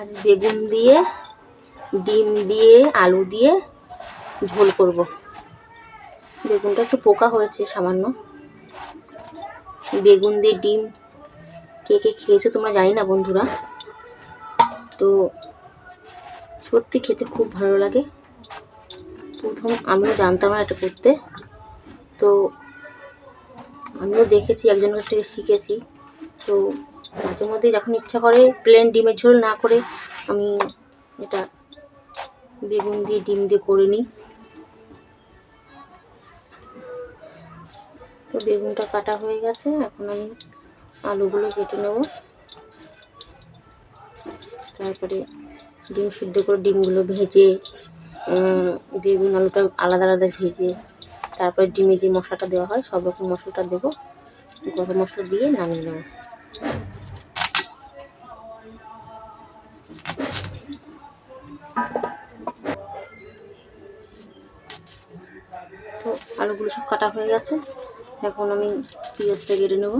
আজ বেগুন দিয়ে, ডিম দিয়ে, আলু দিয়ে ঝোল করব। বেগুনটা একটু পোকা হয়েছে সামান্য। বেগুন দিয়ে ডিম কে কে খেয়েছো তোমরা জানি না বন্ধুরা। তো সত্যি খেতে খুব ভালো লাগে। প্রথম আমিও জানতাম না এটা করতে। তো আমিও দেখেছি, একজনের কাছ থেকে শিখেছি। তো মাঝে মধ্যে যখন ইচ্ছা করে প্লেন ডিমের ঝোল না করে আমি এটা বেগুন দিয়ে ডিম দিয়ে করে নিই। তো বেগুনটা কাটা হয়ে গেছে, এখন আমি আলুগুলো কেটে নেব। তারপরে ডিম সিদ্ধ করে ডিমগুলো ভেজে বেগুন আলুটা আলাদা আলাদা ভেজে, তারপরে ডিমে যে মশলাটা দেওয়া হয় সব রকম মশলাটা দেবো। গরম মশলা দিয়ে নামিয়ে নেব। আলুগুলো সব কাটা হয়ে গেছে। এখন আমি পেঁয়াজটা কেটে নেব।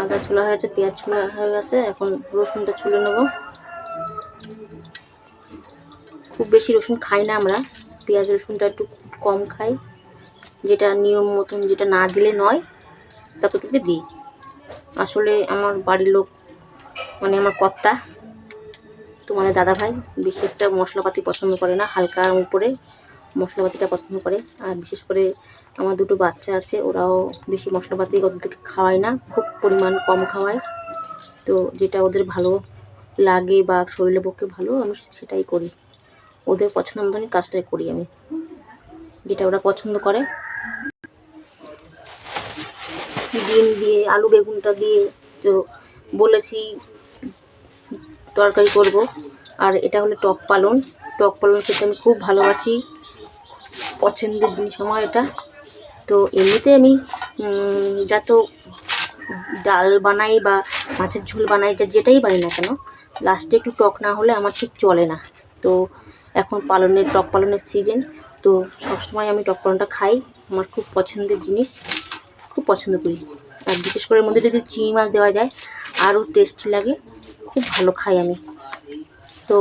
আদা ছোলা হয়ে গেছে, পেঁয়াজ ছোলা হয়ে গেছে, এখন রসুনটা ছুলে নেব। খুব বেশি রসুন খাই না আমরা, পেঁয়াজ রসুনটা একটু কম খাই, যেটা নিয়ম মতন যেটা না দিলে নয়, তারপর থেকে দিই। আসলে আমার বাড়ির লোক মানে আমার কর্তা, তোমাদের দাদা ভাই বেশি একটা মশলাপাতি পছন্দ করে না, হালকা উপরে মশলাপাতিটা পছন্দ করে। আর বিশেষ করে আমার দুটো বাচ্চা আছে, ওরাও বেশি মশলাপাতি ওদের থেকে খাওয়ায় না, খুব পরিমাণ কম খাওয়ায়। তো যেটা ওদের ভালো লাগে বা শরীরের পক্ষে ভালো, আমি সেটাই করি। ওদের পছন্দ মতনই কাজটাই করি আমি, যেটা ওরা পছন্দ করে। ডিম দিয়ে, আলু বেগুনটা দিয়ে তো বলেছি তরকারি করব। আর এটা হলো টক পালন। টক পালন খেতে আমি খুব ভালোবাসি। পছন্দের জিনিস আমার এটা। তো এমনিতে আমি যত ডাল বানাই বা মাছের ঝোল বানাই, যা যেটাই বানাই না কেন লাস্টে একটু টক না হলে আমার ঠিক চলে না। তো এখন পালনের, টক পালনের সিজন তো সবসময় আমি টক পালনটা খাই, আমার খুব পছন্দের জিনিস, খুব পছন্দ করি। আর বিশেষ করে মধ্যে যদি চিংড়ি মাছ দেওয়া যায়, আরও টেস্টি লাগে, খুব ভালো খাই আমি। তো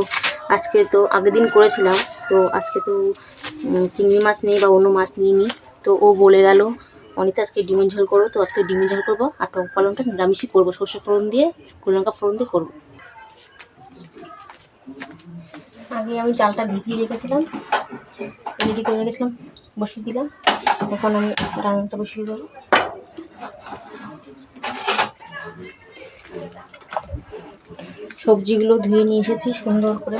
আজকে তো আগের দিন করেছিলাম, তো আজকে তো চিংড়ি মাছ নেই বা অন্য মাছ নিয়ে নিই তো ও বলে গেল অনিতা আজকে ডিমের ঝোল করব, তো আজকে ডিমের ঝোল করব আর টক পালনটা নিরামিষই করব সর্ষে ফোড়ন দিয়ে লঙ্কা ফোড়ন দিয়ে করব। আগে আমি চালটা ভিজিয়ে রেখেছিলাম রেডি করে রেখেছিলাম, বসিয়ে দিলাম। এখন আমি রান্নাটা বসিয়ে দেবো। সবজিগুলো ধুয়ে নিয়ে এসেছি সুন্দর করে।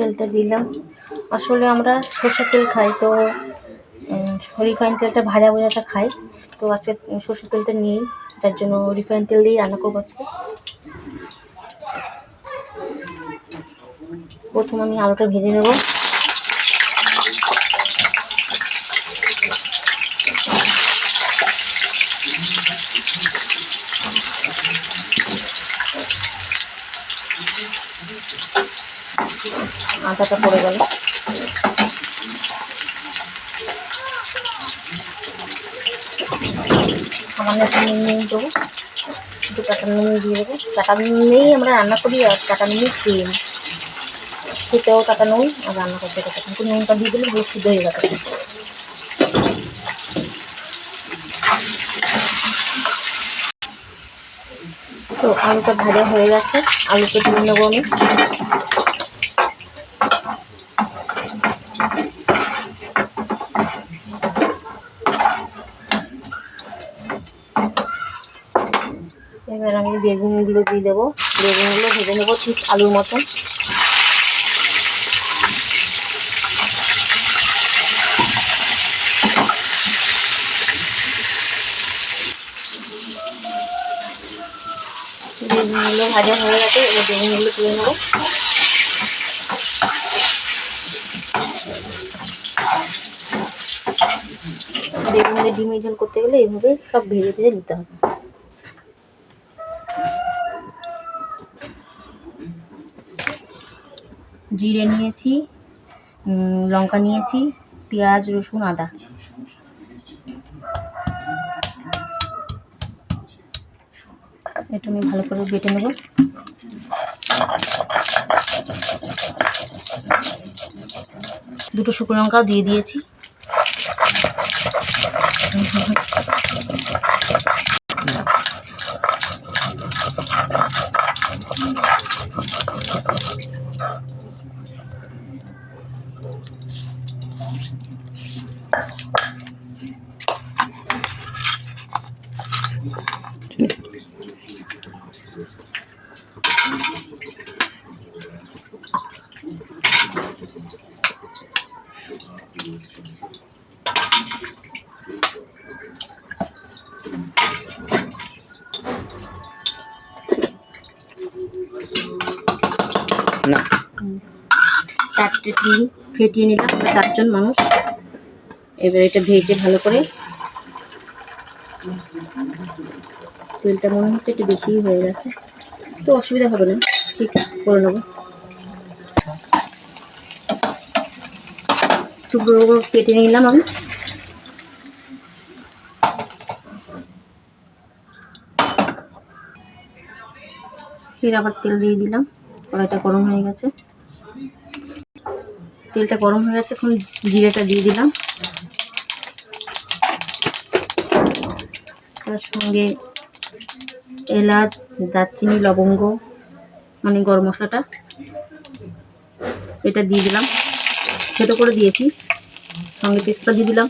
তেলটা দিলাম। আসলে আমরা সর্ষের তেল খাই, তো রিফাইন তেলটা, ভাজা ভাজাটা খাই। তো আজকে সর্ষের তেলটা নিই যার জন্য রিফাইন তেল দিয়েই রান্না করব আজকে। প্রথম আমি আলুটা ভেজে নেব। আদাটা পড়ে গেল। সামান্য একটু নুন নিয়ে দেবো। একটু কাটা নুন দিয়ে দেবো। কাটা নুন নিয়েই আমরা রান্না করি, আর কাটা নুনই খেয়ে নিই। খেতেও কাটা নুন, আর রান্না করতে কাটা কিন্তু নুনটা দিয়ে দিলে ভালো সিদ্ধ হয়ে যাবে। তো আলুটা ভাজা হয়ে গেছে। আলুকে তুলে নেব আমি। এবার আমি বেগুনগুলো দিয়ে দেবো। বেগুনগুলো ভেজে নেব ঠিক আলুর মতন। বেগুনগুলো ভাজা হয়ে গেছে, এবার বেগুনগুলো তুলে নেব। বেগুনের ডিমে ঝোল করতে গেলে এইভাবে সব ভেজে ভেজে নিতে হবে। জিরে নিয়েছি লঙ্কা নিয়েছি, পেঁয়াজ, রসুন, আদা। এটা আমি ভালো করে বেটে নেব। দুটো শুকনো লঙ্কাও দিয়ে দিয়েছি। চারটে ডিম ফেটিয়ে নিলাম চারজন মানুষ। এবার এটা ভেজে ভালো করে তেলটা মনে হচ্ছে একটু বেশিই হয়ে গেছে। তো অসুবিধা হবে না। ঠিক, করে নেব। টুকরো কেটে নিলাম আমি। ফের আবার তেল দিয়ে দিলাম। কড়াইটা গরম হয়ে গেছে। তেলটা গরম হয়ে গেছে, এখন জিরেটা দিয়ে দিলাম। তার সঙ্গে এলাচ, দারচিনি, লবঙ্গ মানে গরম মশলাটা। এটা দিয়ে দিলাম। ছোটো করে দিয়েছি। সঙ্গে তেজপাতা দিয়ে দিলাম।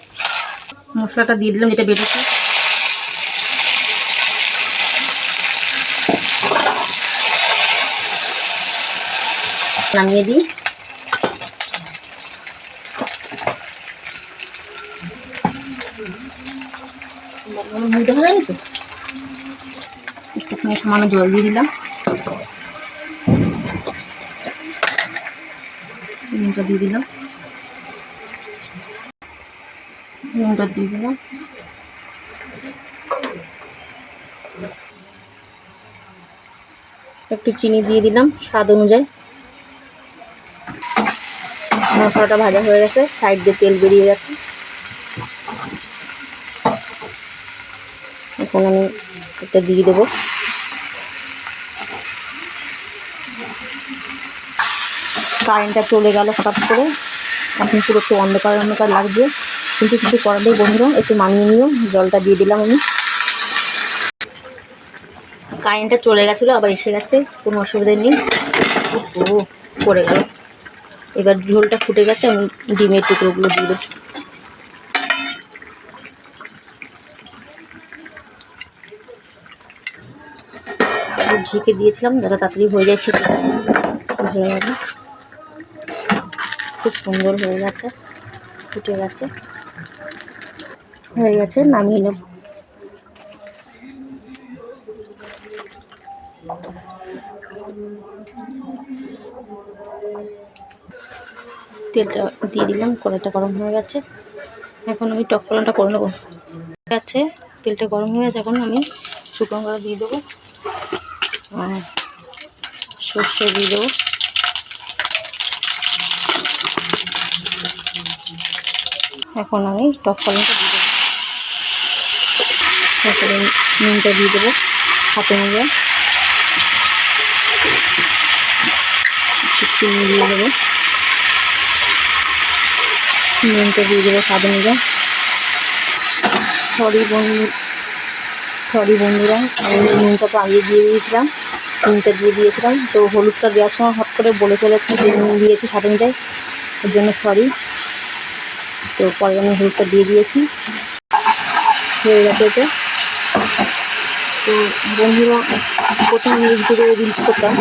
মশলাটা দিয়ে দিলাম, যেটা বেটেছি নামিয়ে দিই। দেখা যায়নি তো? একটুখানি সামান্য জল দিয়ে দিলাম। নুনটা দিয়ে দিলাম। নুনটা দিয়ে দিলাম। একটু চিনি দিয়ে দিলাম স্বাদ অনুযায়ী। মশলাটা ভাজা হয়ে গেছে, সাইড দিয়ে তেল বেরিয়ে গেছে। এখন আমি এটা দিয়ে দেবো। কারেন্টটা চলে গেল হঠাৎ করে। এখন পুরো একটু অন্ধকার অন্ধকার লাগছে। কিন্তু কিছু করার নেই বন্ধুরা, একটু মানিয়ে নিও, জলটা দিয়ে দিলাম আমি। কারেন্টটা চলে গেছিল, আবার এসে গেছে, কোনো অসুবিধা নেই। ও, পড়ে গেল। এবার ঝোলটা ফুটে গেছে, আমি ডিমের টুকরোগুলো দিয়ে দেবো। ঢেকে দিয়েছিলাম, যাতে তাড়াতাড়ি হয়ে যায় সেটা। হয়ে যাবে খুব সুন্দর হয়ে গেছে, ফুটে গেছে। হয়ে গেছে, নামিয়ে নেব। তেলটা দিয়ে দিলাম, কড়াইটা গরম হয়ে গেছে। এখন আমি টক কলাটা করে নেব। আছে তেলটা গরম হয়ে গেছে, এখন আমি শুকনো কড়া দিয়ে দেবো। আর সর্ষে দিয়ে দেবো। এখন আমি টক কলাটা দিয়ে দেবো। তারপরে নুনটা দিয়ে দেবো হাতে নিয়ে। চিনি দিয়ে দেবো। নুনটা দিয়ে দেবো স্বাদ অনুযায়ী। সরি বন্ধু, সরি বন্ধুরা, আমি নুনটা তো আগে দিয়ে দিয়েছিলাম, নুনটা দিয়ে দিয়েছিলাম। তো হলুদটা দেওয়ার সময় হট করে বলে ফেলেছি যে নুন দিয়েছি স্বাদ অনুযায়ী। ওর জন্য সরি। তো পরে আমি হলুদটা দিয়ে দিয়েছি। হয়ে গেছে এটা। তো বন্ধুরা, প্রথম রিলস থেকে রিলস করতাম।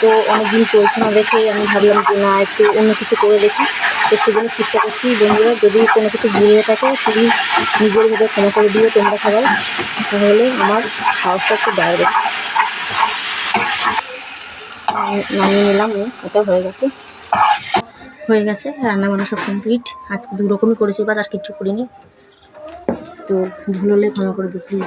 তো অনেকদিন চলছে না দেখে আমি ভাবলাম যে না, একটু অন্য কিছু করে দেখি। তো সেজন্য চেষ্টা করছি বন্ধুরা, যদি কোনো কিছু ভুল থাকে প্লিজ নিজের ভিতরে ক্ষমা করে দিও, তোমরা সবাই। তাহলে আমার সাহসটা একটু বাড়বে। নামিয়ে নিলাম, এটা হয়ে গেছে। হয়ে গেছে রান্না বান্না সব কমপ্লিট আজকে দু রকমই করেছি বাস আর কিচ্ছু করিনি। তো ভুল হলে ক্ষমা করে দিই প্লিজ